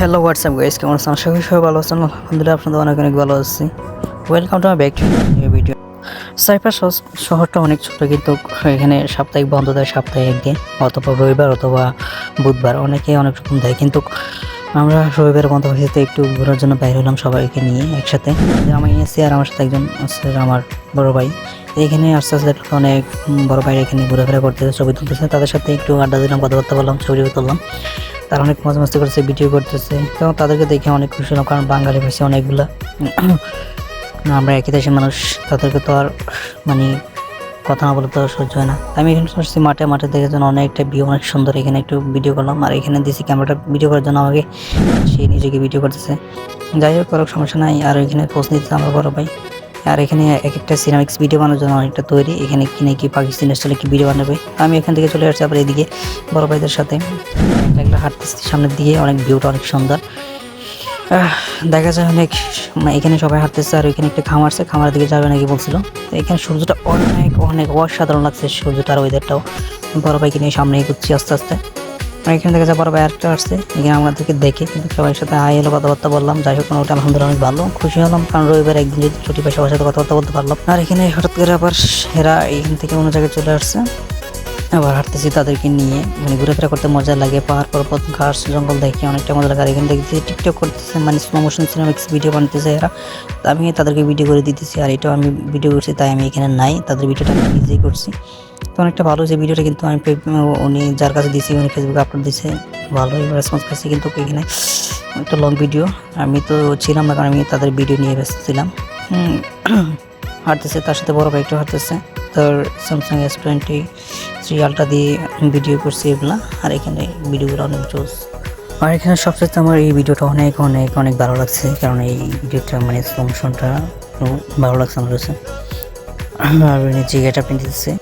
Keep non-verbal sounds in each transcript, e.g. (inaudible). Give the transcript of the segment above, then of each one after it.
Hello WhatsApp guys কেমন আছেন? আশা করি সবাই ভালো আছেন। আলহামদুলিল্লাহ, আপনাদের অনেক অনেক ভালো আছি। Welcome to my back video Cyprus শহরটা অনেক ছোট, কিন্তু এখানে সাপ্তাহিক বন্ধ দেয় সপ্তাহে একদিন, অথবা রবিবার অথবা বুধবার। অনেকে অনেক রকম দেয়, কিন্তু আমরা রবিবার বন্ধ হয়েছে একটু ঘোরার জন্য বাইরে হলাম সবাইকে নিয়ে একসাথে। আমি এসেছি আর আমার সাথে একজন আছে, আমার বড় ভাই। এখানে আস্তে আস্তে অনেক বড় ভাই এখানে ঘোরাফেরা করতেছে, ছবি তুলতেছে। তাদের সাথে একটু আড্ডা দিলাম, কথাবার্তা বললাম, ছবি তুললাম। তারা অনেক মজা মস্তি করছে ভিডিও করতেছে। এবং তাদেরকে দেখে অনেক খুশি হলাম কারণ বাঙালি ভাষী অনেকগুলা (clears throat) আমরা একই দেশের মানুষ, তাদেরকে তো আর মানে কথা না বলে তো সহ্য হয় না। আমি এখানে আসছি মাঠে মাঠে দেখে যেন অনেকটা ভিউ অনেক সুন্দর। এখানে একটু ভিডিও করলাম, আর এখানে দিছি ক্যামেরাটা ভিডিও করার জন্য আমাকে, সে নিজেকে ভিডিও করতেছে। যাই হোক কোনো সমস্যা নাই। আর এখানে পোস্ট নিতে আমার বড় ভাই। আর এখানে এক একটা সিনেমিক্স ভিডিও বানানোর জন্য অনেকটা তৈরি। এখানে কি নাকি পাকিস্তানি স্টাইলে কি ভিডিও বানাবে। আমি এখান থেকে চলে আসছি আবার এদিকে বড় ভাইদের সাথে। এগুলো হাঁটতেছি সামনের দিকে অনেক ভিউটা অনেক সুন্দর। দেখা যায় অনেক মানে এখানে সবাই হাঁটতেছে আর এখানে একটা খামার আছে, খামারের দিকে যাবে নাকি বলছিল। তো এখানে সূর্যটা অনেক অনেক অসাধারণ লাগছে সূর্যটার ওয়েদারটাও বড় ভাইকে নিয়ে সামনে এগোচ্ছি আস্তে আস্তে। আর এখানে দেখা যায় বড় ভাই আরেকটা আসছে, এখানে আমাদেরকে দেখে, কিন্তু সবাই সাথে হাই হলো কথাবার্তা বললাম, যাই হোক ওটা আলহামদুলিল্লাহ অনেক ভালো। খুশি হলাম, কারণ রবিবার একদিন যদি ছুটি পাই, সবার সাথে কথাবার্তা বলতে পারলাম। আর এখানে হঠাৎ করে আবার এরা এখান থেকে অন্য জায়গায় চলে আসছে। আবার হাঁটতেছি তাদেরকে নিয়ে। মানে ঘুরেফেরা করতে মজা লাগে, পাহাড় পর্বত, ঘাস, জঙ্গল দেখে অনেকটা মজা লাগে। আর এখানে দেখতেছি টিকটক করতেছে মানে স্লো মোশন সিনেমিক্স ভিডিও বানাতেছে এরা। আমি তাদেরকে ভিডিও করে দিতেছি, আর এটাও আমি ভিডিও করছি, তাই আমি এখানে নাই। তাদের ভিডিওটা আমি নিজেই করছি। তো অনেকটা ভালো হয়েছে ভিডিওটা কিন্তু আমি উনি যার কাছে দিয়েছি, উনি ফেসবুকে আপলোড দিছে ভালোই রেসপন্স পাইছি কিন্তু এখানে। একটা লং ভিডিও আমি তো ছিলাম না, কারণ আমি তাদের ভিডিও নিয়ে ব্যস্ত ছিলাম। হাঁটতেছে, তার সাথে বড় ভাই হাঁটতেছে। তোর Samsung S twenty three ultra দিয়ে ভিডিও করছি এগুলা। আর এখানে ভিডিওগুলো অনেক জোস। আর এখানে সবচেয়ে আমার এই ভিডিওটা অনেক অনেক অনেক ভালো লাগছে। কারণ এই ভিডিওটা মানে স্লো মোশনটা ভালো লাগছে আমার কাছে। আর নিচে গেটা দিতেছে।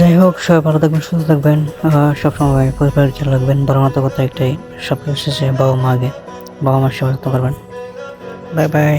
যাই হোক, সবাই ভালো থাকবেন, সুস্থ থাকবেন। সবসময় পরিবারের খেয়াল রাখবেন। বড় মতো কথা একটাই সব শেষে বাবা মা আগে। বাবা মার সেবা করবেন। Bye bye.